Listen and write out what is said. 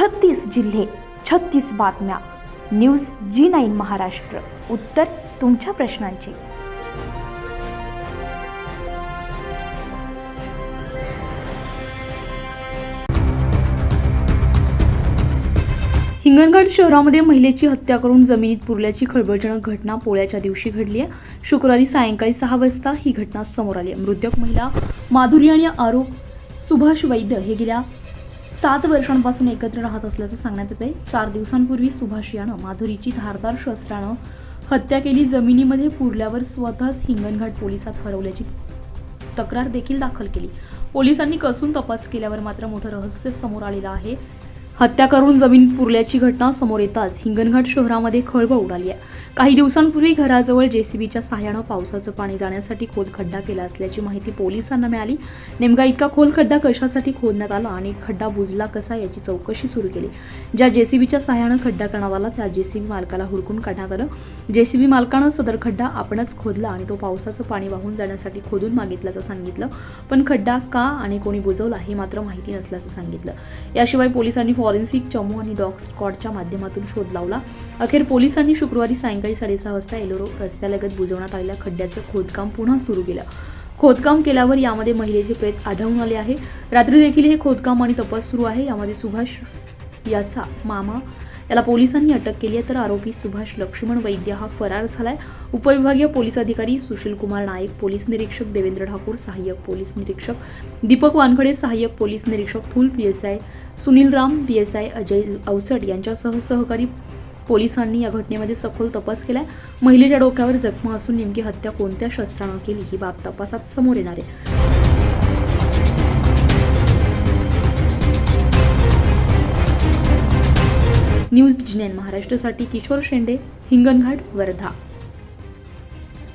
छत्तीस जिल्हे छत्तीस बातम्या. News G nine Maharashtra. उत्तर तुमच्या प्रश्नांची. हिंगणघाट शहरामध्ये महिलेची हत्या करून जमिनीत पुरल्याची खळबळजनक घटना पोळ्याच्या दिवशी घडली आहे. शुक्रवारी सायंकाळी सहा वाजता ही घटना समोर आली आहे. मृतक महिला माधुरी आणि आरोप सुभाष वैद्य हे गेल्या सात वर्षांपासून एकत्र राहत असल्याचं सांगण्यात येत आहे चार दिवसांपूर्वी सुभाष यानं माधुरीची धारदार शस्त्रानं हत्या केली. जमिनीमध्ये पुरल्यावर स्वतःच हिंगणघाट पोलिसात हरवल्याची तक्रार देखील दाखल केली. पोलिसांनी कसून तपास केल्यावर मात्र मोठं रहस्य समोर आलेलं आहे. हत्या करून जमीन पुरल्याची घटना समोर येताच हिंगणघाट शहरामध्ये खळबळ उडाली आहे. काही दिवसांपूर्वी घराजवळ जेसीबीच्या सहाय्यानं पावसाचं पाणी जाण्यासाठी खोल खड्डा केला असल्याची माहिती पोलिसांना मिळाली. नेमका इतका खोल खड्डा कशासाठी खोदण्यात आला आणि खड्डा बुजला कसा याची चौकशी सुरू केली. ज्या जेसीबीच्या सहाय्यानं खड्डा करण्यात आला त्या जेसीबी मालकाला हुडकून काढण्यात आलं. जेसीबी मालकानं सदर खड्डा आपणच खोदला आणि तो पावसाचं पाणी वाहून जाण्यासाठी खोदून मागितल्याचं सांगितलं. पण खड्डा का आणि कोणी बुजवला हे मात्र माहिती नसल्याचं सांगितलं. याशिवाय पोलिसांनी फॉरेन्सिक चमू आणि डॉग स्कॉडच्या माध्यमातून शोध लावला. अखेर पोलिसांनी शुक्रवारी सायंकाळी साडेसहा वाजता एलोरो रस्त्यालगत बुजवण्यात आलेल्या खड्ड्याचं खोदकाम पुन्हा सुरू केलं. खोदकाम केल्यावर यामध्ये महिलेचे प्रेत आढळून आले आहे. रात्री देखील हे खोदकाम आणि तपास सुरू आहे. यामध्ये सुभाष याचा मामा याला पोलिसांनी अटक केली आहे. तर आरोपी सुभाष लक्ष्मण वैद्य हा फरार झालाय. उपविभागीय पोलीस अधिकारी सुशील कुमार नाईक पोलीस निरीक्षक देवेंद्र ठाकूर सहाय्यक पोलीस निरीक्षक दीपक वानखडे सहाय्यक पोलीस निरीक्षक Thul P S I Sunil Ram PSI S I Ajay Avsat यांच्यासह सहकारी पोलिसांनी या घटनेमध्ये सखोल तपास केलाय. महिलेच्या डोक्यावर जखमा असून नेमकी हत्या कोणत्या शस्त्रानं केली ही बाब तपासात समोर येणार आहे. न्यूज जिनेन महाराष्ट्रासाठी किशोर शेंडे हिंगणघाट वर्धा.